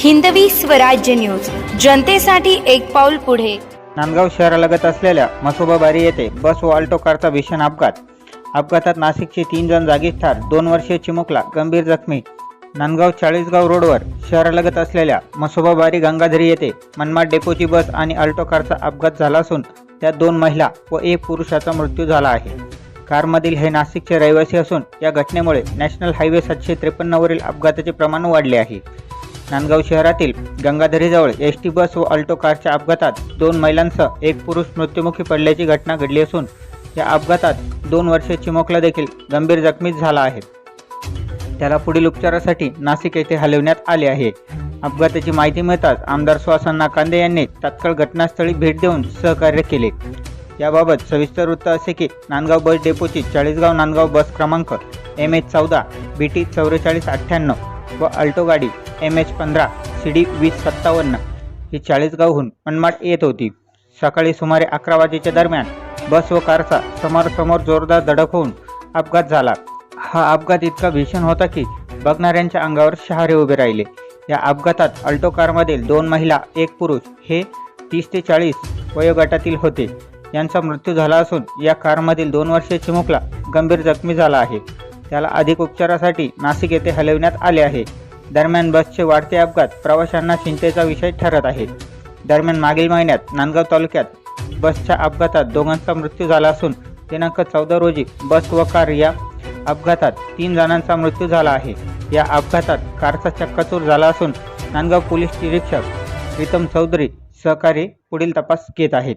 Hindavi Swarajya news. जनतेसाठी एक पाऊल पुढे. नांदगाव शहरालगत असलेल्या मसोबाबारी येथे बस व कारचा भीषण अपघात. अपघातात नाशिकचे तीन जण जागीच ठार दोन वर्षीय चिमुकला गंभीर जखमी. नांदगाव चाळीसगाव रोडवर शहरालगत असलेल्या मसोबाबारी गंगाधरी येथे मनमाड डेपोची बस आणि अल्टो कारचा अपघात झाला असून त्यात दोन महिला व एक पुरुषाचा मृत्यू झाला आहे. कारमधील हे नाशिकचे रहिवासी असून या घटनेमुळे नॅशनल हायवे सातशे त्रेपन्नवरील अपघाताचे प्रमाण वाढले आहे. नांदगाव शहरातील गंगाधरीजवळ एस टी बस व अल्टो कारच्या अपघातात दोन महिलांसह एक पुरुष मृत्युमुखी पडल्याची घटना घडली असून या अपघातात दोन वर्षे चिमुकला देखील गंभीर जखमीच झाला आहे. त्याला पुढील उपचारासाठी नाशिक येथे हलवण्यात आले आहे. अपघाताची माहिती मिळताच आमदार सुहासन्ना कांदे यांनी तात्काळ घटनास्थळी भेट देऊन सहकार्य केले. याबाबत सविस्तर वृत्त असे की नांदगाव बस डेपोची चाळीसगाव नांदगाव बस क्रमांक एम एच चौदा बी टी चौवेचाळीस अठ्ठ्याण्णव व अल्टो गाडी एम एच पंधरा सी डी वीस सत्तावन्न ही चाळीसगावहून मनमाड येत होती. सकाळी सुमारे अकरा वाजेच्या दरम्यान बस व कारचा समोरासमोर जोरदार धडक होऊन अपघात झाला. हा अपघात इतका भीषण होता की बघणाऱ्यांच्या अंगावर शहारे उभे राहिले. या अपघातात अल्टो कारमधील दोन महिला एक पुरुष हे तीस ते चाळीस वयोगटातील होते. यांचा मृत्यू झाला असून या कारमधील दोन वर्षीय चिमुकला गंभीर जखमी झाला आहे. त्याला अधिक उपचारासाठी नाशिक येथे हलविण्यात आले आहे. दरम्यान बसचे वाढते अपघात प्रवाशांना चिंतेचा विषय ठरत आहे. दरम्यान मागील महिन्यात नांदगाव तालुक्यात बसच्या अपघातात दोघांचा मृत्यू झाला असून दिनांक चौदा रोजी बस व कार या अपघातात तीन जणांचा मृत्यू झाला आहे. या अपघातात कारचा चक्काचूर झाला असून नांदगाव पोलीस निरीक्षक प्रीतम चौधरी सहकारी पुढील तपास घेत आहेत.